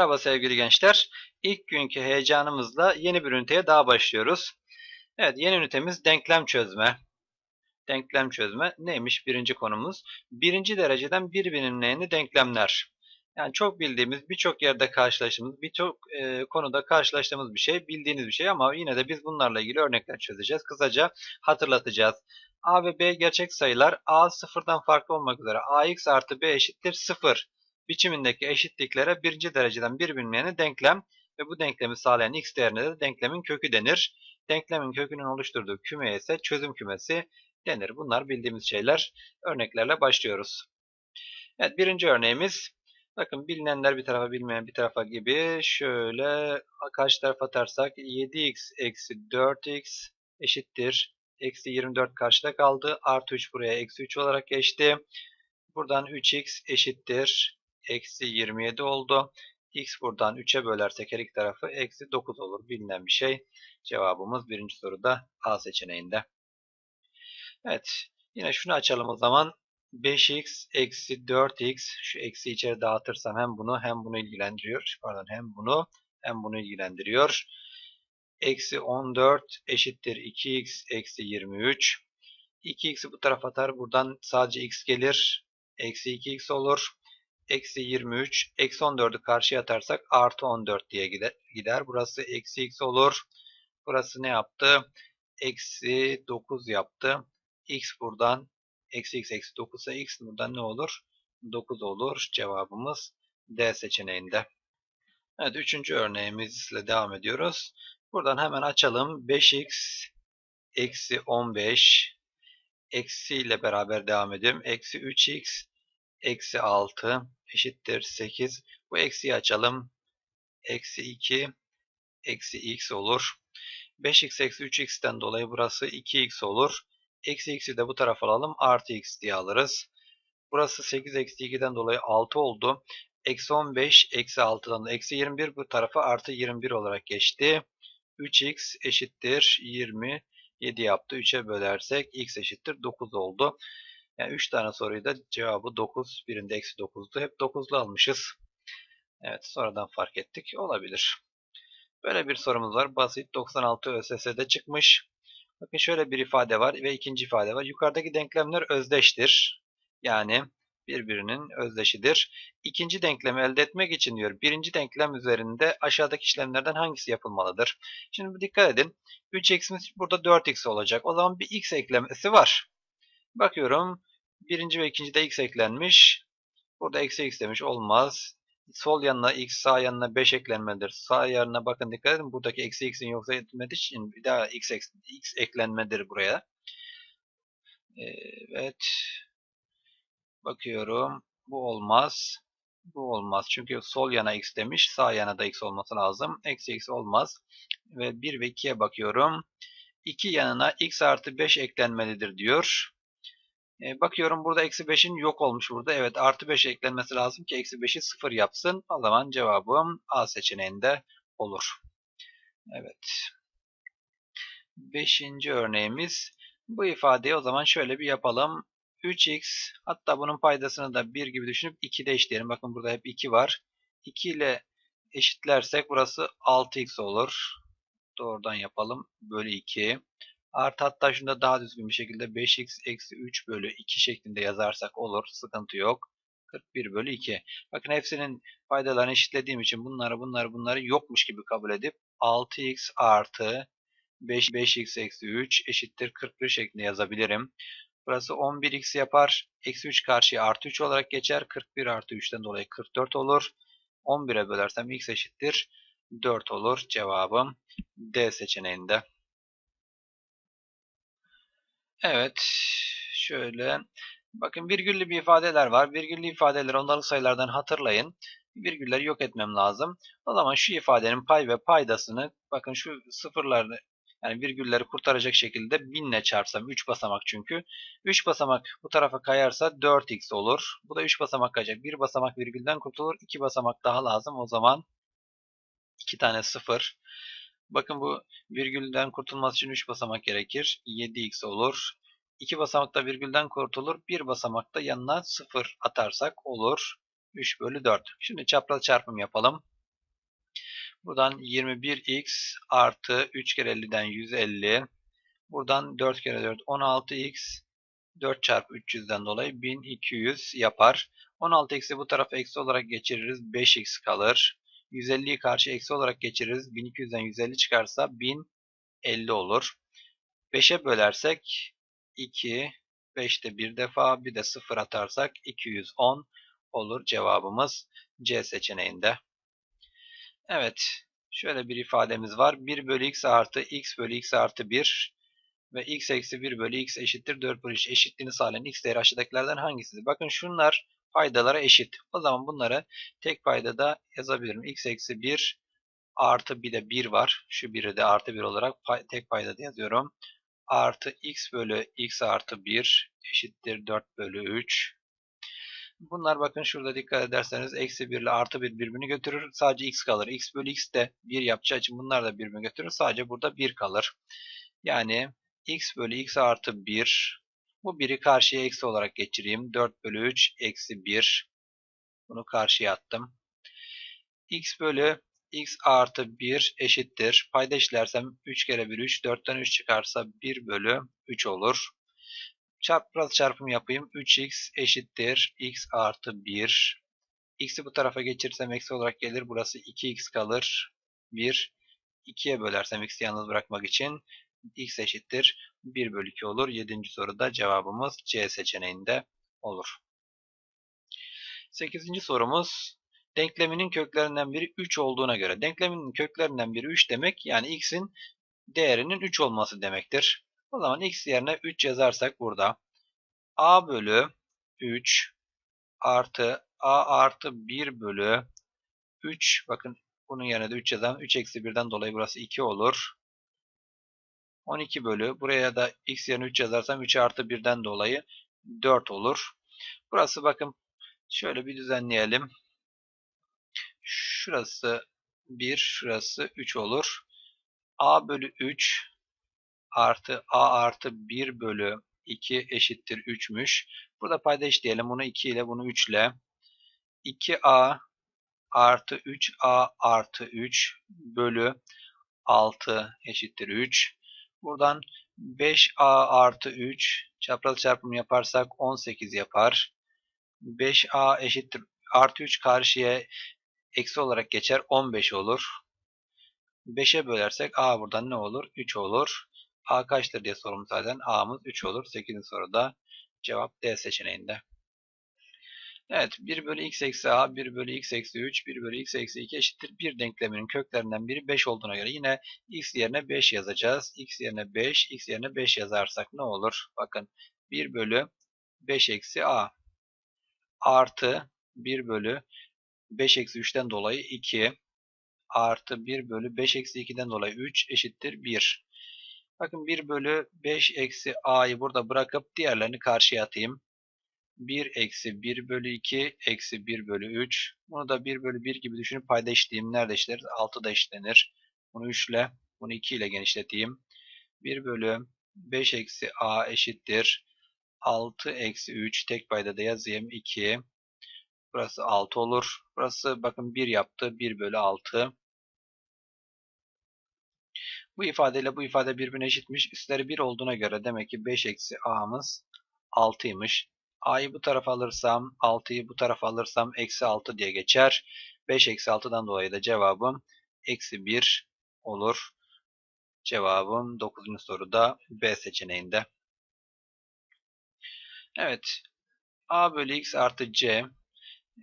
Merhaba sevgili gençler. İlk günkü heyecanımızla yeni bir üniteye daha başlıyoruz. Evet, yeni ünitemiz denklem çözme. Denklem çözme neymiş birinci konumuz? Birinci dereceden bir bilinmeyeni denklemler. Yani çok bildiğimiz, birçok yerde karşılaştığımız, birçok e, konuda karşılaştığımız bir şey, bildiğiniz bir şey ama yine de biz bunlarla ilgili örnekler çözeceğiz. Kısaca hatırlatacağız. A ve B gerçek sayılar A sıfırdan farklı olmak üzere ax artı b eşittir 0 biçimindeki eşitliklere birinci dereceden bir bilinmeyeni denklem ve bu denklemi sağlayan x değerine de denklemin kökü denir. Denklemin kökünün oluşturduğu kümeye ise çözüm kümesi denir. Bunlar bildiğimiz şeyler. Örneklerle başlıyoruz. Evet birinci örneğimiz bakın bilinenler bir tarafa bilmeyen bir tarafa gibi şöyle karşı tarafa atarsak 7x eksi 4x eşittir. Eksi 24 karşıda kaldı. Artı 3 buraya eksi 3 olarak geçti. Buradan 3x eşittir eksi 27 oldu. X buradan 3'e bölersek her iki tarafı eksi 9 olur. Bilinen bir şey. Cevabımız birinci soruda A seçeneğinde. Evet. Yine şunu açalım o zaman. 5x eksi 4x şu eksi içeri dağıtırsam hem bunu hem bunu ilgilendiriyor. Pardon hem bunu hem bunu ilgilendiriyor. Eksi 14 eşittir 2x eksi 23. 2x'i bu tarafa atar. Buradan sadece x gelir. Eksi 2x olur eksi 23. Eksi 14'ü karşıya atarsak artı 14 diye gider. Burası eksi x olur. Burası ne yaptı? Eksi 9 yaptı. x buradan eksi x eksi 9 ise x buradan ne olur? 9 olur. Cevabımız D seçeneğinde. Evet üçüncü örneğimizle devam ediyoruz. Buradan hemen açalım. 5x eksi 15 eksi ile beraber devam edelim. Eksi 3x eksi 6 eşittir 8. Bu eksiyi açalım. Eksi 2 eksi x olur. 5x eksi 3x'ten dolayı burası 2x olur. Eksi x'i de bu tarafa alalım. Artı x diye alırız. Burası 8 eksi 2'den dolayı 6 oldu. Eksi 15 eksi 6'dan da eksi 21 bu tarafa artı 21 olarak geçti. 3x eşittir 27 yaptı. 3'e bölersek x eşittir 9 oldu. Yani 3 tane soruyu da cevabı 9, birinde eksi 9'du. Hep 9'lu almışız. Evet sonradan fark ettik. Olabilir. Böyle bir sorumuz var. Basit 96 ÖSS'de çıkmış. Bakın şöyle bir ifade var ve ikinci ifade var. Yukarıdaki denklemler özdeştir. Yani birbirinin özdeşidir. İkinci denklemi elde etmek için diyor birinci denklem üzerinde aşağıdaki işlemlerden hangisi yapılmalıdır? Şimdi dikkat edin. 3x'imiz burada 4x olacak. O zaman bir x eklemesi var. Bakıyorum Birinci ve ikinci de x eklenmiş. Burada eksi x demiş. Olmaz. Sol yanına x, sağ yanına 5 eklenmedir. Sağ yanına bakın dikkat edin. Buradaki eksi x'in yoksa etmediği için bir daha x, x, x eklenmedir buraya. Evet. Bakıyorum. Bu olmaz. Bu olmaz. Çünkü sol yana x demiş. Sağ yana da x olması lazım. Eksi x olmaz. Ve 1 ve 2'ye bakıyorum. 2 yanına x artı 5 eklenmelidir diyor. E, bakıyorum burada eksi 5'in yok olmuş burada. Evet artı 5 eklenmesi lazım ki eksi 5'i 0 yapsın. O zaman cevabım A seçeneğinde olur. Evet. Beşinci örneğimiz. Bu ifadeyi o zaman şöyle bir yapalım. 3x hatta bunun paydasını da 1 gibi düşünüp 2 de eşitleyelim. Bakın burada hep 2 var. 2 ile eşitlersek burası 6x olur. Doğrudan yapalım. Bölü 2. Artı hatta şunu da daha düzgün bir şekilde 5x eksi 3 bölü 2 şeklinde yazarsak olur. Sıkıntı yok. 41 bölü 2. Bakın hepsinin faydalarını eşitlediğim için bunları bunları bunları yokmuş gibi kabul edip 6x artı 5, 5x eksi 3 eşittir 41 şeklinde yazabilirim. Burası 11x yapar. Eksi 3 karşıya artı 3 olarak geçer. 41 artı 3'ten dolayı 44 olur. 11'e bölersem x eşittir 4 olur. Cevabım D seçeneğinde. Evet. Şöyle. Bakın virgüllü bir ifadeler var. Virgüllü ifadeleri ondalık sayılardan hatırlayın. Virgülleri yok etmem lazım. O zaman şu ifadenin pay ve paydasını bakın şu sıfırlarını yani virgülleri kurtaracak şekilde 1000 ile çarpsam 3 basamak çünkü. 3 basamak bu tarafa kayarsa 4x olur. Bu da 3 basamak kayacak. 1 basamak virgülden kurtulur. 2 basamak daha lazım. O zaman 2 tane 0. Bakın bu virgülden kurtulması için 3 basamak gerekir. 7x olur. 2 basamakta virgülden kurtulur. 1 basamakta yanına 0 atarsak olur. 3 bölü 4. Şimdi çapraz çarpım yapalım. Buradan 21x artı 3 kere 50'den 150. Buradan 4 kere 4 16x 4 çarpı 300'den dolayı 1200 yapar. 16x'i bu tarafa eksi olarak geçiririz. 5x kalır. 150'yi karşı eksi olarak geçiririz. 1200'den 150 çıkarsa 1050 olur. 5'e bölersek 2, 5'te bir defa bir de 0 atarsak 210 olur cevabımız C seçeneğinde. Evet şöyle bir ifademiz var. 1 bölü x artı x bölü x artı 1 ve x eksi 1 bölü x eşittir 4 bölü 3 eşitliğini sağlayan x değeri aşağıdakilerden hangisidir? Bakın şunlar paydalara eşit. O zaman bunları tek paydada yazabilirim. x eksi 1 artı bir de 1 var. Şu biri de artı 1 olarak pay, tek paydada yazıyorum. Artı x bölü x artı 1 eşittir 4 bölü 3. Bunlar bakın şurada dikkat ederseniz eksi 1 ile artı 1 birbirini götürür. Sadece x kalır. x bölü x de 1 yapacağı için bunlar da birbirini götürür. Sadece burada 1 kalır. Yani x bölü x artı 1 bu biri karşıya eksi olarak geçireyim. 4 bölü 3 eksi 1 bunu karşıya attım. x bölü x artı 1 eşittir. Payda işlersem 3 kere 1 3 4'ten 3 çıkarsa 1 bölü 3 olur. Çarpraz çarpım yapayım. 3x eşittir. x artı 1. x'i bu tarafa geçirsem eksi olarak gelir. Burası 2x kalır. 1. 2'ye bölersem x'i yalnız bırakmak için x eşittir 1 bölü 2 olur. 7. soruda cevabımız C seçeneğinde olur. 8. sorumuz denkleminin köklerinden biri 3 olduğuna göre denkleminin köklerinden biri 3 demek yani x'in değerinin 3 olması demektir. O zaman x yerine 3 yazarsak burada a bölü 3 artı a artı 1 bölü 3 bakın bunun yerine de 3 yazalım. 3 eksi 1'den dolayı burası 2 olur. 12 bölü buraya da x yerine 3 yazarsam 3 artı 1'den dolayı 4 olur. Burası bakın şöyle bir düzenleyelim. Şurası 1, şurası 3 olur. a bölü 3 artı a artı 1 bölü 2 eşittir 3'müş. Burada payda işleyelim. Bunu 2 ile bunu 3 ile. 2a artı 3a artı 3 bölü 6 eşittir 3. Buradan 5a artı 3 çapraz çarpım yaparsak 18 yapar. 5a eşittir artı 3 karşıya eksi olarak geçer 15 olur. 5'e bölersek a buradan ne olur? 3 olur. A kaçtır diye sorulmuş zaten. A'mız 3 olur. 8. soruda cevap D seçeneğinde. Evet 1 bölü x eksi a, 1 bölü x eksi 3, 1 bölü x eksi 2 eşittir. Bir denkleminin köklerinden biri 5 olduğuna göre yine x yerine 5 yazacağız. x yerine 5, x yerine 5 yazarsak ne olur? Bakın 1 bölü 5 eksi a artı 1 bölü 5 eksi 3'ten dolayı 2 artı 1 bölü 5 eksi 2'den dolayı 3 eşittir 1. Bakın 1 bölü 5 eksi a'yı burada bırakıp diğerlerini karşıya atayım. 1 eksi 1 bölü 2 eksi 1 bölü 3. Bunu da 1 bölü 1 gibi düşünüp payda eşitleyeyim. Nerede eşitleriz? 6'da eşitlenir. Bunu 3 ile, bunu 2 ile genişleteyim. 1 bölü 5 eksi a eşittir. 6 eksi 3 tek payda da yazayım. 2. Burası 6 olur. Burası bakın 1 yaptı. 1 bölü 6. Bu ifadeyle bu ifade birbirine eşitmiş. Üstleri 1 olduğuna göre demek ki 5 eksi a'mız 6'ymış. A'yı bu tarafa alırsam 6'yı bu tarafa alırsam eksi 6 diye geçer. 5 eksi 6'dan dolayı da cevabım eksi 1 olur. Cevabım 9. soruda B seçeneğinde. Evet. a bölü x artı c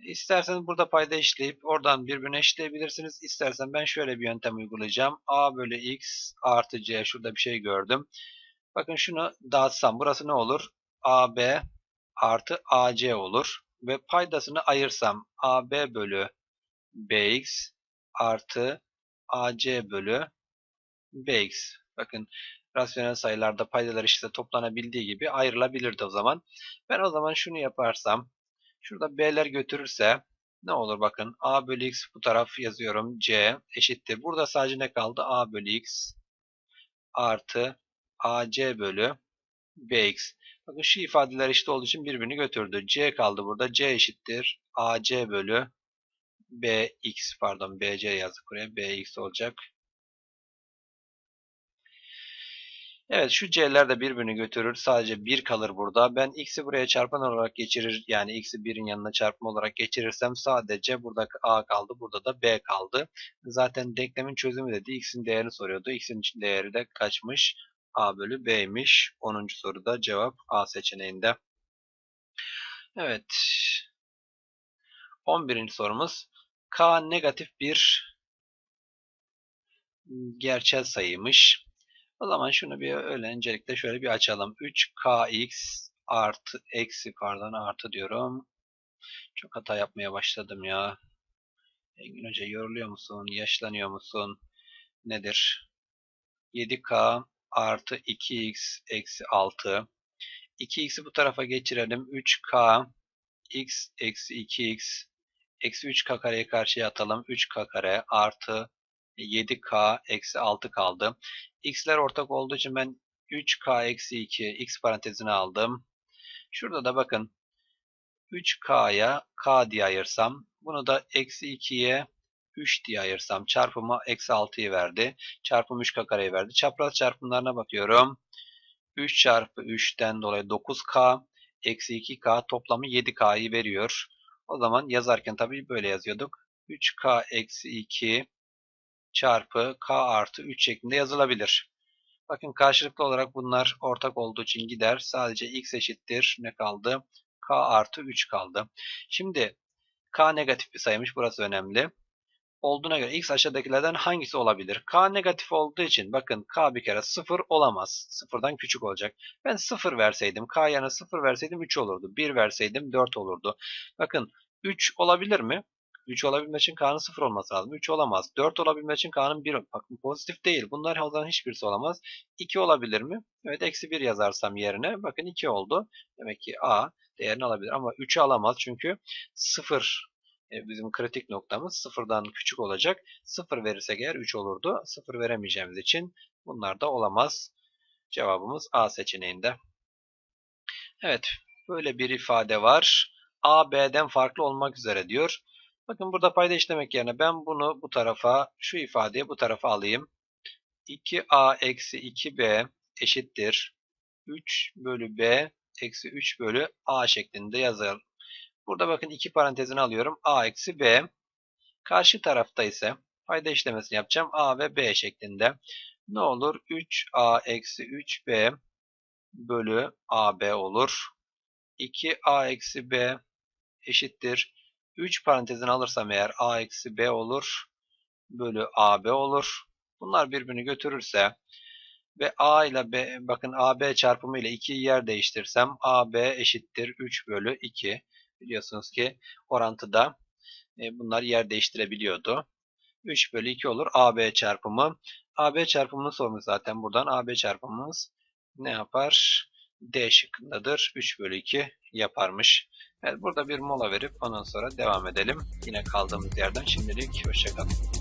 İsterseniz burada payda işleyip oradan birbirine eşitleyebilirsiniz. İstersen ben şöyle bir yöntem uygulayacağım. a bölü x artı c şurada bir şey gördüm. Bakın şunu dağıtsam burası ne olur? ab artı ac olur. Ve paydasını ayırsam ab bölü bx artı ac bölü bx. Bakın rasyonel sayılarda paydalar işte toplanabildiği gibi ayrılabilirdi o zaman. Ben o zaman şunu yaparsam Şurada b'ler götürürse ne olur bakın a bölü x bu taraf yazıyorum c eşittir. Burada sadece ne kaldı? a bölü x artı ac bölü bx. Bakın şu ifadeler eşit olduğu için birbirini götürdü. c kaldı burada. c eşittir ac bölü bx pardon bc yazdık buraya bx olacak. Evet şu c'ler de birbirini götürür. Sadece 1 kalır burada. Ben x'i buraya çarpan olarak geçirir. Yani x'i 1'in yanına çarpma olarak geçirirsem sadece burada a kaldı. Burada da b kaldı. Zaten denklemin çözümü dedi. x'in değerini soruyordu. x'in değeri de kaçmış? A bölü b'ymiş. 10. soruda cevap a seçeneğinde. Evet. 11. sorumuz. k negatif bir gerçel sayıymış. O zaman şunu bir öyle öncelikle şöyle bir açalım. 3kx artı eksi pardon artı diyorum. Çok hata yapmaya başladım ya. Engin Hoca yoruluyor musun? Yaşlanıyor musun? Nedir? 7k artı 2x eksi 6. 2x'i bu tarafa geçirelim. 3k x eksi 2x eksi 3k kareyi karşıya atalım. 3k kare artı 7k eksi 6 kaldı. x'ler ortak olduğu için ben 3k eksi 2 x parantezine aldım. Şurada da bakın 3k'ya k diye ayırsam bunu da eksi 2'ye 3 diye ayırsam çarpımı eksi 6'yı verdi. Çarpım 3k kareyi verdi. Çapraz çarpımlarına bakıyorum. 3 çarpı 3'ten dolayı 9k eksi 2k toplamı 7k'yı veriyor. O zaman yazarken tabii böyle yazıyorduk. 3k eksi 2 çarpı k artı 3 şeklinde yazılabilir. Bakın karşılıklı olarak bunlar ortak olduğu için gider. Sadece x eşittir ne kaldı? k artı 3 kaldı. Şimdi k negatif bir sayıymış. Burası önemli. Olduğuna göre x aşağıdakilerden hangisi olabilir? k negatif olduğu için bakın k bir kere 0 olamaz. 0'dan küçük olacak. Ben 0 verseydim k yerine 0 verseydim 3 olurdu. 1 verseydim 4 olurdu. Bakın 3 olabilir mi? 3 olabilmek için K'nın 0 olması lazım. 3 olamaz. 4 olabilmek için K'nın 1 bakın pozitif değil. Bunlar o zaman hiçbirisi olamaz. 2 olabilir mi? Evet eksi 1 yazarsam yerine bakın 2 oldu. Demek ki A değerini alabilir ama 3'ü alamaz çünkü 0 e, bizim kritik noktamız 0'dan küçük olacak. 0 verirsek eğer 3 olurdu. 0 veremeyeceğimiz için bunlar da olamaz. Cevabımız A seçeneğinde. Evet böyle bir ifade var. A B'den farklı olmak üzere diyor. Bakın burada payda işlemek yerine ben bunu bu tarafa, şu ifadeyi bu tarafa alayım. 2a eksi 2b eşittir. 3 bölü b eksi 3 bölü a şeklinde yazalım. Burada bakın iki parantezini alıyorum. a eksi b. Karşı tarafta ise payda işlemesini yapacağım. a ve b şeklinde. Ne olur? 3a eksi 3b bölü ab olur. 2a eksi b eşittir. 3 parantezini alırsam eğer a eksi b olur. Bölü ab olur. Bunlar birbirini götürürse ve a ile b bakın ab çarpımı ile 2'yi yer değiştirsem ab eşittir 3 bölü 2. Biliyorsunuz ki orantıda e, bunlar yer değiştirebiliyordu. 3 bölü 2 olur AB çarpımı. AB çarpımını sormuş zaten buradan. AB çarpımımız ne yapar? D şıkkındadır. 3 bölü 2 yaparmış. Evet burada bir mola verip ondan sonra devam edelim. Yine kaldığımız yerden şimdilik hoşçakalın.